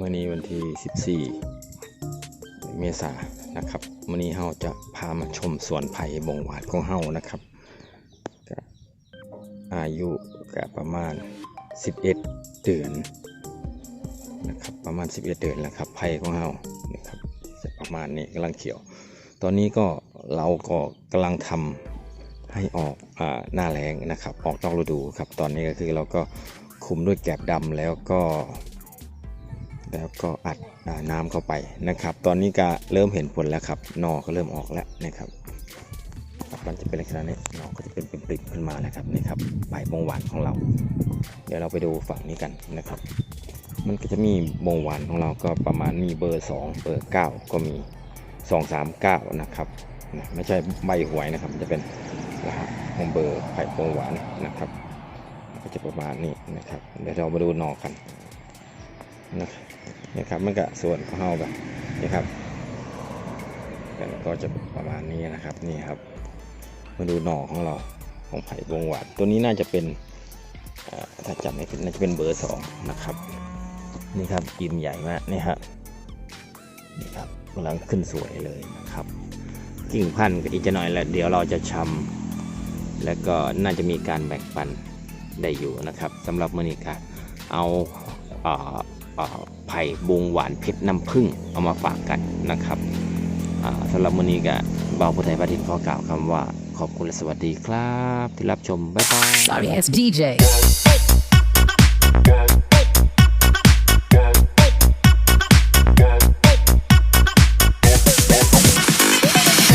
มื่อนี้วันที่ 14 เมษายนนะครับมื่อนี้เฮาจะพามาชมสวนไผ่บงหวาดของเฮานะครับอายุก็ประมาณ 11 เดือนนะครับประมาณ 11 เดือนแล้วครับไผ่ของเฮานะครับประมาณนี้กำลังเขียว ตอนนี้ก็เราก็กำลังทำให้ออกอหน้าแรงนะครับ ออกนอกฤดูครับ ตอนนี้ก็คือเราก็คุมด้วยแกบดำแล้วก็ แล้วก็อัดอน้ำเข้าไปนะครับ ตอนนี้ก็เริ่มเห็นผลแล้วครับหนอก็เริ่มออกแล้วนะครับมันจะเป็นลักษณะนี้หนอก็จะเป็นปริบๆขึ้นมาแล้วครับนี่ครับใบบงหวานของเรา เดี๋ยวเราไปดูฝั่งนี้กันนะครับ มันก็จะมีบงหวานของเราก็ประมาณมีเบอร์ 2 เบอร์ 9 ก็มี 2 3 9 นะครับไม่ใช่ใบหวยนะครับมันจะเป็นรหัสของเบอร์ไผ่บงหวานนะครับ ก็จะประมาณนี้นะครับ เดี๋ยวเรามาดูหนอกัน นะครับนี่ครับมันก็ส่วนของเฮาแบบนี่ครับก็จะประมาณนี้นะครับนี่ครับ มาดูหน่อของเราของไผ่วงหวานตัวนี้น่าจะเป็นถ้าจำไม่ผิดน่าจะเป็นเบอร์สองนะครับ นี่ครับอิ่มใหญ่มากนี่ครับนี่ครับกำลังขึ้นสวยเลยนะครับ กิ่งพันธุ์ก็อีกจะหน่อยแล้วเดี๋ยวเราจะชำแล้วก็น่าจะมีการแบ่งปันได้อยู่นะครับสำหรับมอนิกาเอาเอ่อเอ่อ ไผ่บงหวานเพชรน้ำผึ้งเอามาฝากกันนะครับสำหรับวันนี้กาบ่าพุทธไทยประดิษฐ์ขอกล่าวคำว่าขอบคุณและสวัสดีครับ ที่รับชม บ๊ายบาย Sorry as DJ.